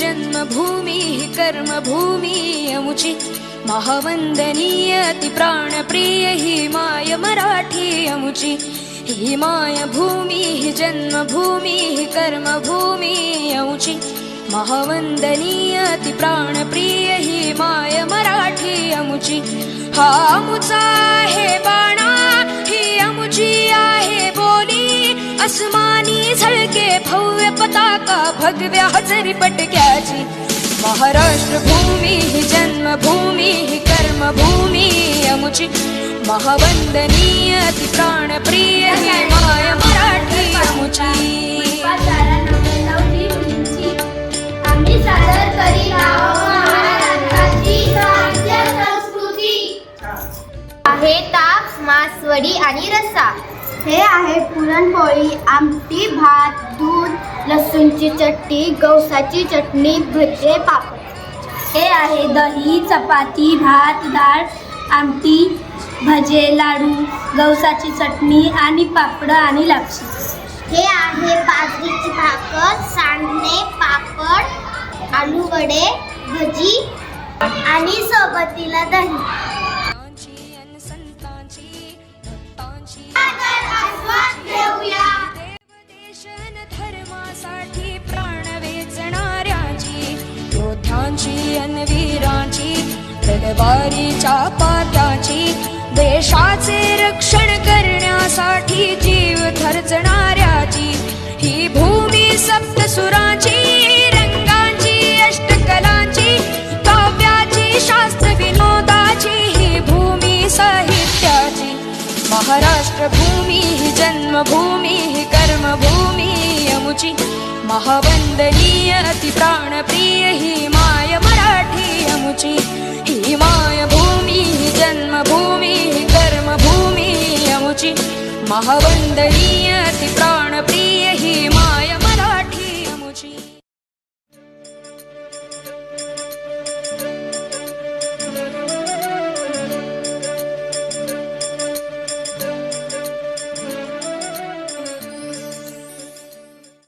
जन्मभूमी कर्मभूमी अमुची महावंदनीय ती प्राणप्रिय ही माय मराठी अमुची ही माय भूमी ही जन्मभूमी ही कर्मभूमी अमुची महावंदनीय ती प्राणप्रिय ही माय मराठी अमुची हा अमुचा आहे बाणा ही अमुची आहे बोली. अस्मानी झळके भव्य पताका भगव्या हजरी पटक्याची. महाराष्ट्र भूमी ही जन्मभूमी ही कर्मभूमी अमुची महावंदनीय ती प्राणप्रिय ही माय मराठी अमुची आम्ही सादर करीत आहोत महाराष्ट्राची राज्य संस्कृती. आहे ताक मासवडी आणि रस्सा हे आहे पुरणपोळी आमटी लसूणची चटणी गवसाची चटणी भजे पापड. हे आहे दही चपाती भात डाळ आमटी भजे लाडू गवसाची चटणी आणि पापड आणि लापशी. हे आहे बाजरीची भाकर सांडणे पापड आलू वडे भजी आणि सोबतीला दही. योद्ध्यांची अन वीरांची तलवारीच्या पात्याची देशाचे रक्षण करण्यासाठी जीव थरचणाऱ्याची ही भूमी सप्तसुराची रंगांची अष्टकलांची काव्याची शास्त्र विनोदाची ही भूमी साहित्याची. महाराष्ट्र भूमी ही जन्मभूमी ही कर्मभूमी अमुची महावंदनीय अति प्राणप्रिय ಮಹವಂದಳೀಯತಿ ಪ್ರಾಣಪ್ರಿಯ